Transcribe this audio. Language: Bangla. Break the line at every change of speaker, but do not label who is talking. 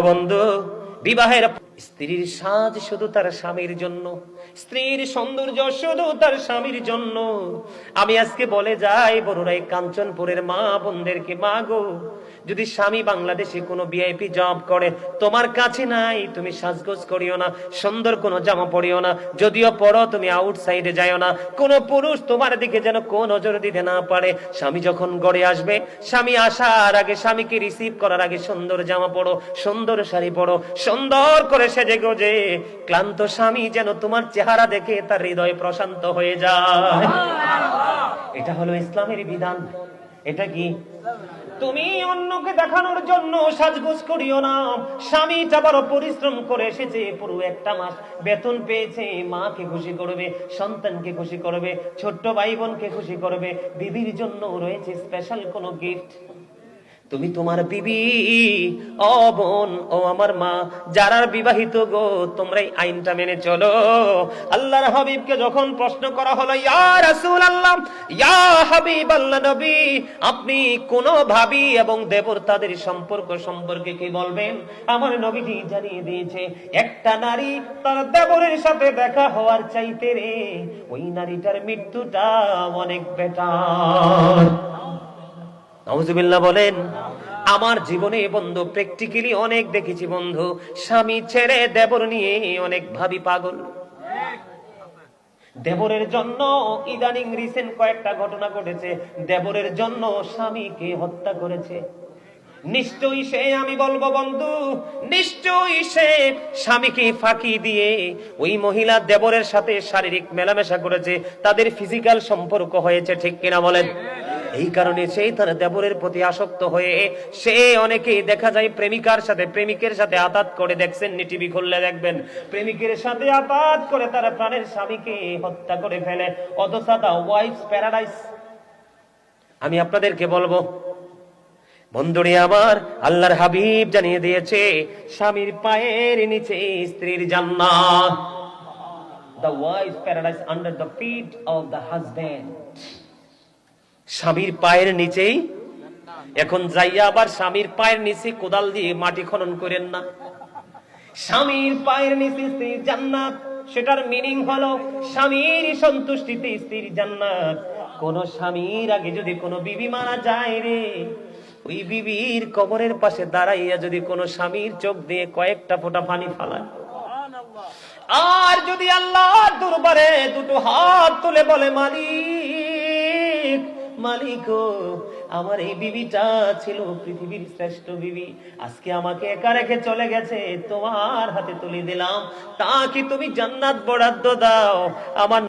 বন্ধু বিবাহের স্ত্রীর সাজ শুধু তার স্বামীর জন্য, স্ত্রীর সৌন্দর্য শুধু তার স্বামীর জন্য। আমি আজকে বলে যাই, বড়রাই কাঞ্চনপুরের মা বোনদেরকে, মা গো, যদি স্বামী বাংলাদেশে কোনো ভিআইপি জব করে, তোমার কাছে নাই, তুমি সাজগোজ করিও না, সুন্দর কোনো জামা পরিও না, যদিও পড়ো, তুমি আউটসাইডে যাইও না, কোনো পুরুষ তোমার দিকে যেন কোন নজর দিতে না পারে। স্বামী যখন গড়ে আসবে, স্বামী আসার আগে, স্বামীকে রিসিভ করার আগে সুন্দর জামা পড়ো, সুন্দর শাড়ি পরো সুন্দর করে সেজে গোজে, ক্লান্ত স্বামী যেন তোমার চেহারা দেখে তার হৃদয় প্রশান্ত হয়ে যায়। এটা হলো ইসলামের বিধান। এটা কি? তুমি অন্যকে দেখানোর জন্য সাজগোজ করিও না। স্বামীটা বড় পরিশ্রম করে এসেছে, পুরো একটা মাস বেতন পেয়েছে, মাকে খুশি করবে, সন্তানকে খুশি করবে, ছোট্ট ভাই বোনকে খুশি করবে বিবির জন্য রয়েছে স্পেশাল কোনো গিফট তুমি তোমার বিবি, ও বোন, ও আমার মা যারা বিবাহিত গো, তোমরা এই আইনটা মেনে চলো। আল্লাহর হাবিবকে যখন প্রশ্ন করা হলো, ইয়া রাসূল আল্লাহ ইয়া হাবিব আল্লাহ নবী, আপনি কোন ভাবি এবং দেবর তাদের সম্পর্ক সম্পর্কে কি বলবেন? আমার নবীজি জানিয়ে দিয়েছে, একটা নারী তার দেবরের সাথে দেখা হওয়ার চাইতে রে, ওই নারীটার মৃত্যুটা অনেক বেটার নাউজুবিল্লাহ বলেন, আমার জীবনে বন্ধু প্র্যাকটিক্যালি অনেক দেখেছি বন্ধু। স্বামী ছেড়ে দেবর নিয়ে অনেক ভাবি পাগল। দেবরের জন্য ইদানিং রিসেন্ট কয়েকটা ঘটনা ঘটেছে। দেবরের জন্য স্বামীকে হত্যা করেছে। নিশ্চয়ই সে, আমি বলব বন্ধু, নিশ্চয়ই সে স্বামীকে ফাঁকি দিয়ে ওই মহিলা দেবরের সাথে শারীরিক মেলামেশা করেছে। তাদের ফিজিক্যাল সম্পর্ক হয়েছে ঠিক কিনা বলেন। এই কারণে সেই তার দেবরের প্রতি আসক্ত হয়ে সে অনেকেই দেখা যায় প্রেমিকার সাথে, প্রেমিকের সাথে আতাত করে দেখছেন নি টিভি খুললে দেখবেন। প্রেমিকের সাথে আতাত করে তারা প্রাণের স্বামীকে হত্যা করে ফেলে। অথচ দা ওয়াইফ প্যারাডাইস। আমি আপনাদেরকে বলব, বন্ধুরে আমার, আল্লাহর হাবিব জানিয়ে দিয়েছে, স্বামীর পায়ের নিচে স্ত্রীর জান্নাত। The wife paradise under the feet of the husband. স্বামীর পায়ের নিচেই। এখন যাইয়া আবার স্বামীর পায়ের নিচে কোদাল দিয়ে মাটি খনন করেন না। স্বামীর পায়ের নিচে স্ত্রীর জান্নাত সেটার মিনিং হলো স্বামীর সন্তুষ্টিতে স্ত্রীর জান্নাত। কোন স্বামীর আগে যদি কোনো বিবি মারা যায় রে ওই বিবির কবরের পাশে দাঁড়াইয়া যদি কোনো স্বামীর চোখ দিয়ে কয়েকটা ফোঁটা পানি ফালায়। আর যদি আল্লাহ দরবারে দুটো হাত তুলে বলে মালিক মালিক আমার এই বিবিটা ছিল পৃথিবীর শ্রেষ্ঠ বিবি। আজকে আমাকে একা রেখে চলে গেছে, তোমার হাতে তুলে দিলাম। তা কি তুমি জান্নাত বরাদ্দ দাও? আমার